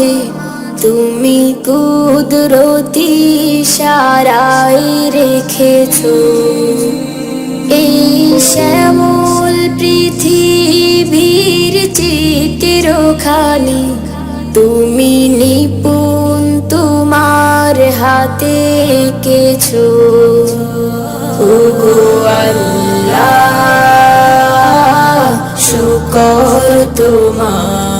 মাঝে তুমি কুদরতি সারাই রেখেছো। এই শ্যামল পৃথিবীর চিত্রখানি, তুমি নিপুণ তোমার হাতে কেছো আল্লাহ, শুকর তোমার।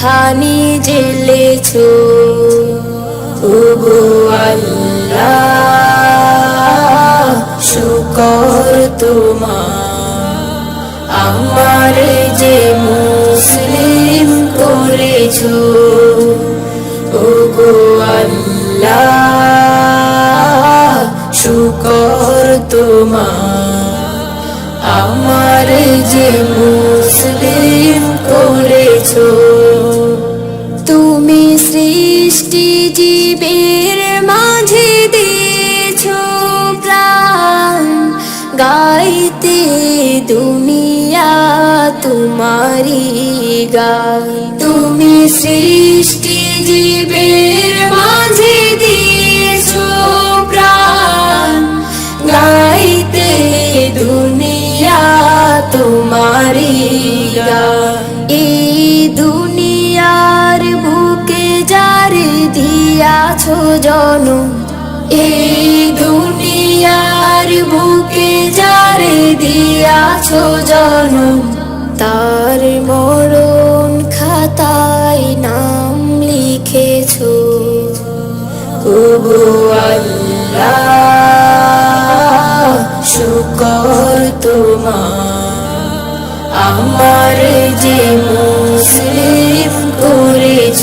খানি জেলেছো ওগো আল্লাহ, শুকর তোমার। আমার যে মুসলিম করেছ, ওগো আল্লাহ, শুকর তোমার। আমার যে মুসলিম করেছ গাইতে দুনিয়া তোমারি গান। তুমি সৃষ্টি জীবের মাঝে দিয়েছ প্রাণ। গাইতে দুনিয়া তোমারি গান। এই দুনিয়ার বুকে যারে দিয়াছো জনম, এই দুনিয়ার বুকে যারে দিয়াছো জনম, তার মরণ খাতায় নাম লিখেছো। ওগো আল্লাহ, শুকর তোমার, আমার যে মুসলিম করেছ।